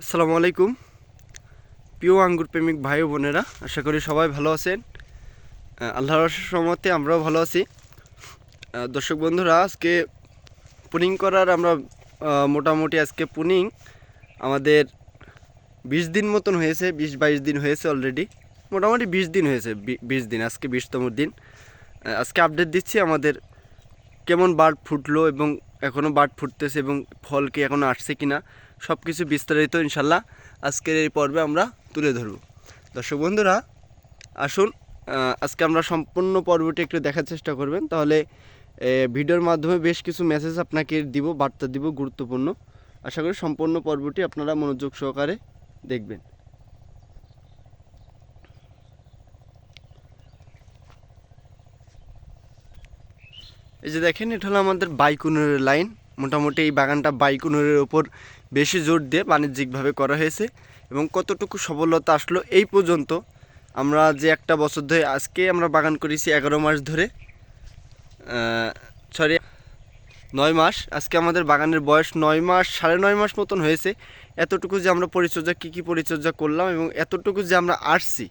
আসসালামু আলাইকুম। প্রিয় আঙ্গুর প্রেমিক ভাই বোনেরা, আশা করি সবাই ভালো আছেন। আল্লাহর সমতে আমরাও ভালো আছি। দর্শক বন্ধুরা, আজকে পুনিং করার আমরা মোটামুটি আজকে পুনিং আমাদের বিশ দিন মতন হয়েছে, বিশ বাইশ দিন হয়েছে অলরেডি মোটামুটি বিশ দিন হয়েছে বিশ দিন, আজকে বিশতম দিন। আজকে আপডেট দিচ্ছি আমাদের কেমন বার্ড ফুটলো এবং এখনও বার্ড ফুটতেছে এবং ফল কি এখনও আসছে কিনা। সব কিছু বিস্তারিত ইনশাল্লাহ আজকের এই পর্বে আমরা তুলে ধরব। দর্শক বন্ধুরা, আসুন আজকে আমরা সম্পূর্ণ পর্বটি একটু দেখার চেষ্টা করবেন। তাহলে ভিডিওর মাধ্যমে বেশ কিছু মেসেজ আপনাকে দিব, বার্তা দিব গুরুত্বপূর্ণ। আশা করি সম্পূর্ণ পর্বটি আপনারা মনোযোগ সহকারে দেখবেন। এই যে দেখেন, এটা হলো আমাদের বাইকুনের লাইন মোটামুটি এই বাগানটা বাইকুনুরের ওপর বেশি জোর দিয়ে বাণিজ্যিকভাবে করা হয়েছে এবং কতটুকু সফলতা আসলো এই পর্যন্ত আমরা যে একটা বছর ধরে আজকে আমরা বাগান করেছি এগারো মাস ধরে সরি নয় মাস। আজকে আমাদের বাগানের বয়স নয় মাস, সাড়ে নয় মাস মতন হয়েছে। এতটুকু যে আমরা পরিচর্যা, কী কী পরিচর্যা করলাম এবং এতটুকু যে আমরা আসছি,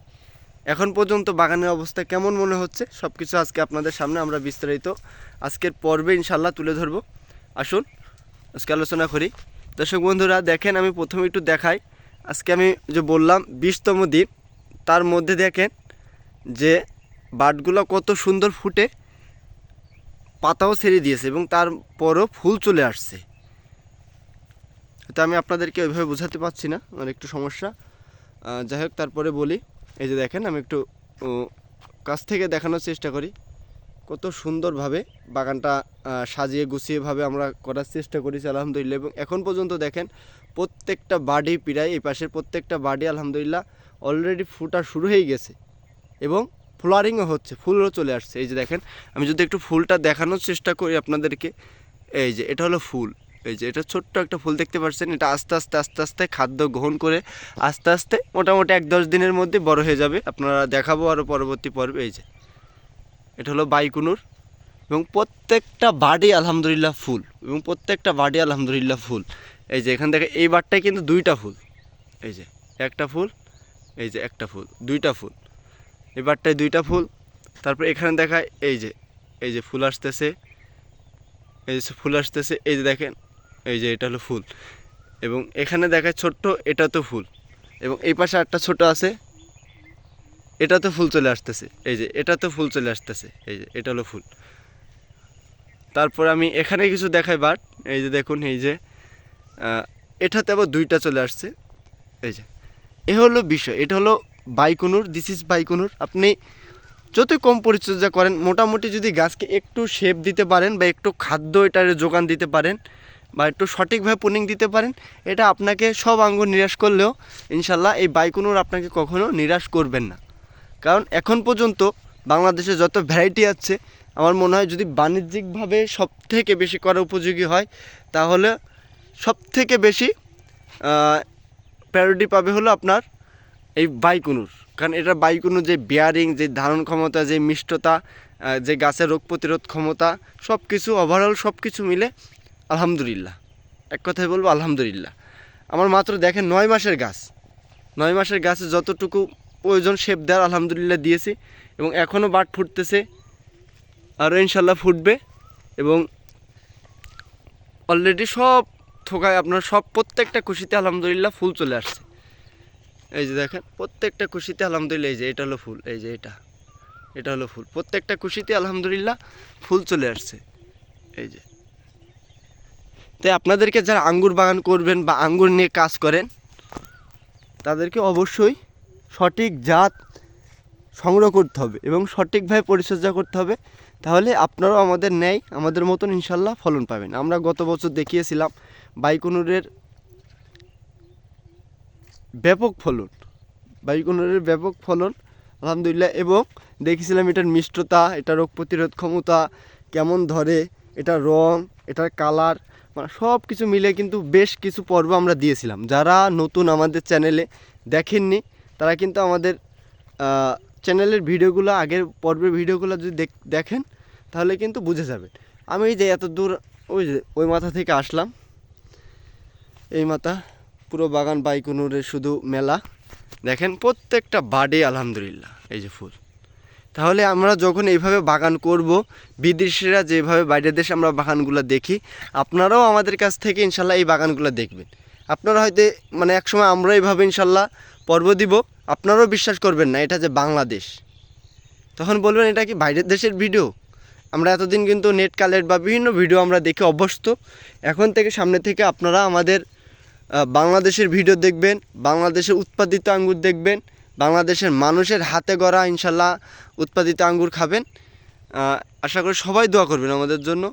এখন পর্যন্ত বাগানের অবস্থা কেমন মনে হচ্ছে সব কিছু আজকে আপনাদের সামনে আমরা বিস্তারিত আজকের পর্বে ইনশাল্লাহ তুলে ধরবো। আসুন, আজকে আলোচনা করি। দর্শক বন্ধুরা, দেখেন আমি প্রথমে একটু দেখাই। আজকে আমি যে বললাম, বিশতম দিন তার মধ্যে দেখেন যে বাটগুলো কত সুন্দর ফুটে, পাতাও ছেড়ে দিয়েছে এবং তারপরও ফুল চলে আসছে। তো আমি আপনাদেরকে ওইভাবে বোঝাতে পারছি না আমার একটু সমস্যা। যাই হোক, তারপরে বলি। এই যে দেখেন, আমি একটু কাছ থেকে দেখানোর চেষ্টা করি। কত সুন্দরভাবে বাগানটা সাজিয়ে গুছিয়েভাবে আমরা করার চেষ্টা করেছি, আলহামদুলিল্লাহ। এবং এখন পর্যন্ত দেখেন, প্রত্যেকটা বাড়ি প্রায়, এই পাশের প্রত্যেকটা বাড়ি, আলহামদুলিল্লাহ অলরেডি ফুটা শুরু হয়ে গেছে। এবং ফ্লারিংও হচ্ছে, ফুলও চলে আসছে। এই যে দেখেন, আমি যদি একটু ফুলটা দেখানোর চেষ্টা করি আপনাদেরকে, এই যে এটা হলো ফুল। এই যে এটা ছোট্ট একটা ফুল দেখতে পাচ্ছেন, এটা আস্তে আস্তে আস্তে আস্তে খাদ্য গ্রহণ করে আস্তে আস্তে মোটামুটি এক দশ দিনের মধ্যে বড় হয়ে যাবে। আপনারা দেখাবো আরও পরবর্তী পর্বে, এই যে। এটা হলো বাইকুনুর। এবং প্রত্যেকটা বাড়ি আলহামদুলিল্লাহ ফুল। এবং প্রত্যেকটা বাড়ি আলহামদুলিল্লাহ ফুল। এই যে এখান থেকে এই বারটায় কিন্তু দুইটা ফুল। এই যে একটা ফুল, এই যে একটা ফুল, দুইটা ফুল। এই বারটায় দুইটা ফুল। তারপর এখানে দেখায় এই যে এই যে ফুল আসতেছে। এই যে ফুল আসতেছে, এই যে দেখেন, এই যে এটা হলো ফুল। এবং এখানে দেখায় ছোট্ট এটা তো ফুল। এবং এই পাশে একটা ছোট আছে এটা তো ফুল চলে আসতেছে। এই যে, এটা তো ফুল চলে আসতেছে। এই যে, এটা হলো ফুল। তারপর আমি এখানে কিছু দেখাই বাট, এই যে দেখুন, এই যে এটাতে আবার দুইটা চলে আসছে। এই যে, এ হলো বিষয়, এটা হলো বাইকুনুর দিস ইজ বাইকুনুর। আপনি যতই কম পরিচর্যা করেন, মোটামুটি যদি গাছকে একটু শেপ দিতে পারেন বা একটু খাদ্য এটার যোগান দিতে পারেন বা একটু সঠিকভাবে পুনিং দিতে পারেন, এটা আপনাকে সব আঙ্গুর নিরাশ করলেও ইনশাল্লাহ এই বাইকুনুর আপনাকে কখনো নিরাশ করবেন না। কারণ এখন পর্যন্ত বাংলাদেশে যত ভ্যারাইটি আছে, আমার মনে হয় যদি বাণিজ্যিকভাবে সব থেকে বেশি করা উপযোগী হয়, তাহলে সব থেকে বেশি প্যারোডি পাবে হলো আপনার এই বাইকুনুর। কারণ এটা বাইকুনুর যে বিয়ারিং যে ধারণ ক্ষমতা, যে মিষ্টতা যে গাছের রোগ প্রতিরোধ ক্ষমতা সব কিছু ওভারঅল সব কিছু মিলে আলহামদুলিল্লাহ। এক কথায় বলব আলহামদুলিল্লাহ। আমার মাত্র দেখেন নয় মাসের গাছ। নয় মাসের গাছে যতটুকু প্রয়োজন শেপ দেওয়ার আলহামদুলিল্লাহ দিয়েছি এবং এখনও বাট ফুটতেছে। আরও ইনশাল্লাহ ফুটবে এবং অলরেডি সব থোকায় আপনার সব প্রত্যেকটা খুশিতে আলহামদুলিল্লাহ ফুল চলে আসছে। এই যে দেখেন, প্রত্যেকটা খুশিতে আলহামদুলিল্লাহ এই যে এটা হলো ফুল, এই যে এটা এটা হলো ফুল। প্রত্যেকটা খুশিতে আলহামদুলিল্লাহ ফুল চলে আসছে। এই যে। তাই আপনাদেরকে যারা আঙ্গুর বাগান করবেন বা আঙ্গুর নিয়ে কাজ করেন, তাদেরকে অবশ্যই সঠিক জাত সংগ্রহ করতে হবে এবং সঠিকভাবে পরিচর্যা করতে হবে, তাহলে আপনারাও আমাদের ন্যায়, আমাদের মতন ইনশাল্লাহ ফলন পাবেন। আমরা গত বছর দেখিয়েছিলাম বাইকুনুরের ব্যাপক ফলন, বাইকুনুরের ব্যাপক ফলন, আলহামদুলিল্লাহ, এবং দেখেছিলাম এটার মিষ্টতা, এটা রোগ প্রতিরোধ ক্ষমতা কেমন ধরে এটার রং, এটার কালার মানে সব কিছু মিলে কিন্তু বেশ কিছু পর্ব আমরা দিয়েছিলাম। যারা নতুন আমাদের চ্যানেলে দেখেননি তারা কিন্তু আমাদের চ্যানেলের ভিডিওগুলো, আগের পর্বের ভিডিওগুলো যদি দেখ- দেখেন, তাহলে কিন্তু বুঝে যাবেন। আমি এই যে এত দূর, ওই যে, ওই মাথা থেকে আসলাম। এই মাথা, পুরো বাগান বাইকুনুরের শুধু মেলা। দেখেন, প্রত্যেকটা বাডে, আলহামদুলিল্লাহ, এই যে ফুল। তাহলে আমরা যখন এইভাবে বাগান করব, বিদেশিরা যেভাবে বাইরের দেশে আমরা বাগানগুলো দেখি, আপনারাও আমাদের কাছ থেকে ইনশাল্লাহ এই বাগানগুলো দেখবেন। আপনারা হয়তো মানে একসময় আমরা এইভাবে ইনশাল্লাহ পর্ব দিব। আপনারাও বিশ্বাস করবেন না, এটা যে বাংলাদেশ। তখন বলবেন, এটা কি বাইরের দেশের ভিডিও? আমরা এতদিন কিন্তু নেট কালের বা বিভিন্ন ভিডিও আমরা দেখে অভ্যস্ত। এখন থেকে সামনে থেকে আপনারা আমাদের বাংলাদেশের ভিডিও দেখবেন, বাংলাদেশের উৎপাদিত আঙ্গুর দেখবেন, বাংলাদেশের মানুষের হাতে গড়া ইনশাল্লাহ উৎপাদিত আঙ্গুর খাবেন। আশা করি সবাই দোয়া করবেন আমাদের জন্য।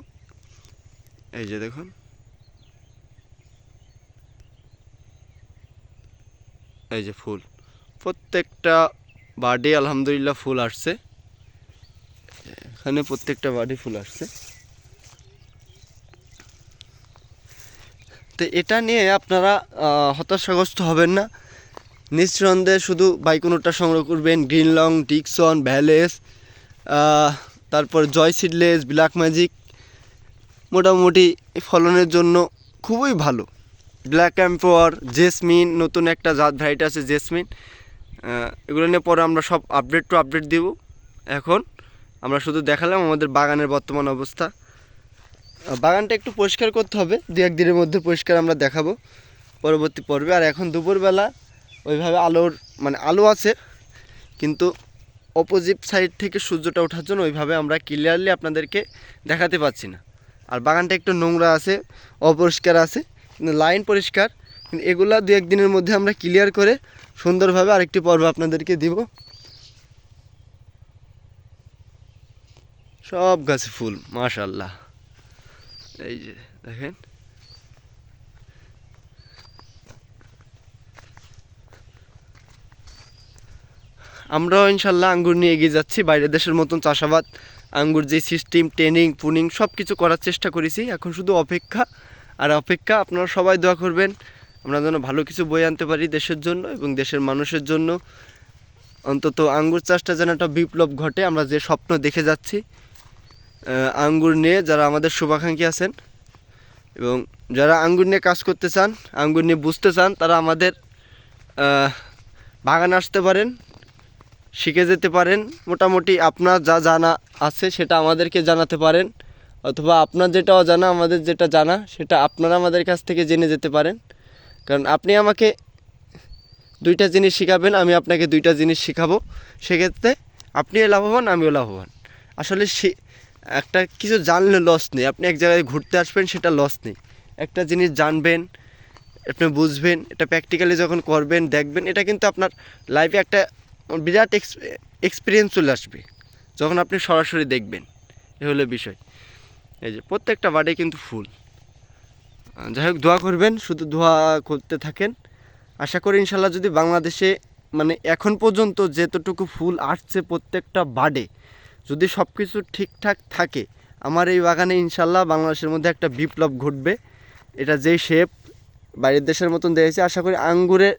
এই যে দেখুন। এই যে ফুল। প্রত্যেকটা বার্ডে আলহামদুলিল্লাহ ফুল আসছে। এখানে প্রত্যেকটা বার্ডে ফুল আসছে। তো এটা নিয়ে আপনারা হতাশাগ্রস্ত হবেন না। নিঃসন্দেহে শুধু বাইকুনোটা সংগ্রহ করবেন। গ্রিন লং, ডিকসন, ভ্যালেস তারপর জয় সিডলেস, ব্ল্যাক ম্যাজিক। মোটামুটি ফলনের জন্য খুবই ভালো। ব্ল্যাক অ্যাম্পোয়ার জেসমিন নতুন একটা জাত ভ্যারাইটি আছে জেসমিন এগুলো নিয়ে পরে আমরা সব আপডেট টু আপডেট দিব। এখন আমরা শুধু দেখালাম আমাদের বাগানের বর্তমান অবস্থা। বাগানটা একটু পরিষ্কার করতে হবে, দু একদিনের মধ্যে পরিষ্কার আমরা দেখাবো পরবর্তী পর্বে। আর এখন দুপুরবেলা ওইভাবে আলোর মানে আলো আছে, কিন্তু অপোজিট সাইড থেকে সূর্যটা ওঠার জন্য ওইভাবে আমরা ক্লিয়ারলি আপনাদেরকে দেখাতে পাচ্ছি না। আর বাগানটা একটু নোংরা আছে, অপরিষ্কার আছে। লাইন পরিষ্কার। এগুলা দু একদিনের মধ্যে আমরা ক্লিয়ার করে সুন্দরভাবে আরেকটি পর্ব আপনাদেরকে দিব। সব গাছে ফুল মাশাল্লাহ এই যে দেখেন। আমরাও ইনশাল্লাহ আঙ্গুর নিয়ে এগিয়ে যাচ্ছি। বাইরের দেশের মতন চাষাবাদ, আঙ্গুর যে সিস্টেম ট্রেনিং পুনিং সব কিছু করার চেষ্টা করেছি। এখন শুধু অপেক্ষা আর অপেক্ষা, আপনারা সবাই দোয়া করবেন, আমরা যেন ভালো কিছু বই আনতে পারি দেশের জন্য এবং দেশের মানুষের জন্য। অন্তত আঙ্গুর চাষটা যেন একটা বিপ্লব ঘটে, আমরা যে স্বপ্ন দেখে যাচ্ছি আঙ্গুর নিয়ে যারা আমাদের শুভাকাঙ্ক্ষী আছেন এবং যারা আঙ্গুর নিয়ে কাজ করতে চান, আঙ্গুর নিয়ে বুঝতে চান, তারা আমাদের বাগানে আসতে পারেন, শিখে যেতে পারেন। মোটামুটি আপনার যা জানা আছে সেটা আমাদেরকে জানাতে পারেন। অথবা আপনার যেটা অজানা, আমাদের যেটা জানা, সেটা আপনারা আমাদের কাছ থেকে জেনে যেতে পারেন। কারণ আপনি আমাকে দুইটা জিনিস শেখাবেন, আমি আপনাকে দুইটা জিনিস শেখাবো। সেক্ষেত্রে আপনিও লাভবান, আমিও লাভবান। আসলে সে, একটা কিছু জানলে লস নেই। আপনি এক জায়গায় ঘুরতে আসবেন, সেটা লস নেই। একটা জিনিস জানবেন, আপনি বুঝবেন, এটা প্র্যাকটিক্যালি যখন করবেন, দেখবেন, এটা কিন্তু আপনার লাইফে একটা বিরাট এক্সপিরিয়েন্স চলে আসবে। যখন আপনি সরাসরি দেখবেন, এ হলো বিষয়। এই যে, প্রত্যেকটা বাড়ি কিন্তু ফুল। যাই হোক, দোয়া করবেন, শুধু দোয়া করতে থাকেন। আশা করি ইনশাল্লাহ যদি বাংলাদেশে মানে এখন পর্যন্ত যেতটুকু ফুল আসছে প্রত্যেকটা বাডে, যদি সব কিছু ঠিকঠাক থাকে, আমার এই বাগানে ইনশাল্লাহ বাংলাদেশের মধ্যে একটা বিপ্লব ঘটবে। এটা যেই শেপ বাইরের দেশের মতন দিয়েছে আশা করি আঙ্গুরে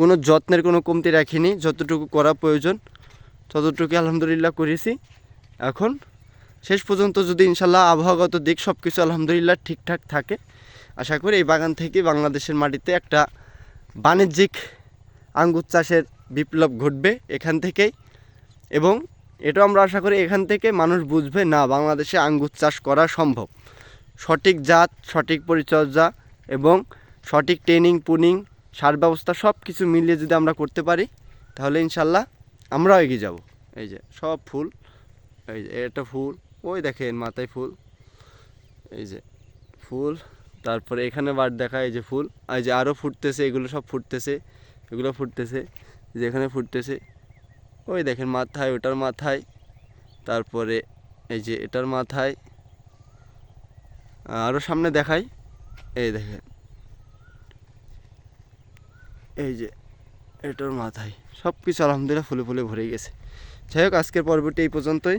কোনো যত্নের কোনো কমতি রাখিনি, যতটুকু করা প্রয়োজন ততটুকু আলহামদুলিল্লাহ করেছি। এখন শেষ পর্যন্ত যদি ইনশাল্লাহ আবহাওয়াগত দিক সব কিছু আলহামদুলিল্লাহ ঠিকঠাক থাকে, আশা করি এই বাগান থেকে বাংলাদেশের মাটিতে একটা বাণিজ্যিক আঙ্গুর চাষের বিপ্লব ঘটবে এখান থেকেই। এবং এটাও আমরা আশা করি এখান থেকে মানুষ বুঝবে, না, বাংলাদেশে আঙ্গুর চাষ করা সম্ভব। সঠিক জাত, সঠিক পরিচর্যা এবং সঠিক ট্রেনিং পুনিং সার ব্যবস্থা সব কিছু মিলিয়ে যদি আমরা করতে পারি, তাহলে ইনশাল্লাহ আমরাও এগিয়ে যাব। এই যে সব ফুল, এই যে এটা ফুল ওই দেখেন মাথায় ফুল। এই যে ফুল, তারপরে এখানে বার দেখা, এই যে ফুল, আর এই যে আরও ফুটতেছে, এগুলো সব ফুটতেছে, এগুলো ফুটতেছে, এই যে এখানে ফুটতেছে। ওই দেখেন মাথায়, ওটার মাথায়, তারপরে এই যে এটার মাথায় আরও সামনে দেখাই, এই দেখেন। এই যে এটার মাথায় সব কিছু আলহামদুলিল্লাহ ফুলে ফুলে ভরে গেছে। যাই হোক, আজকের পর্বটি এই পর্যন্তই।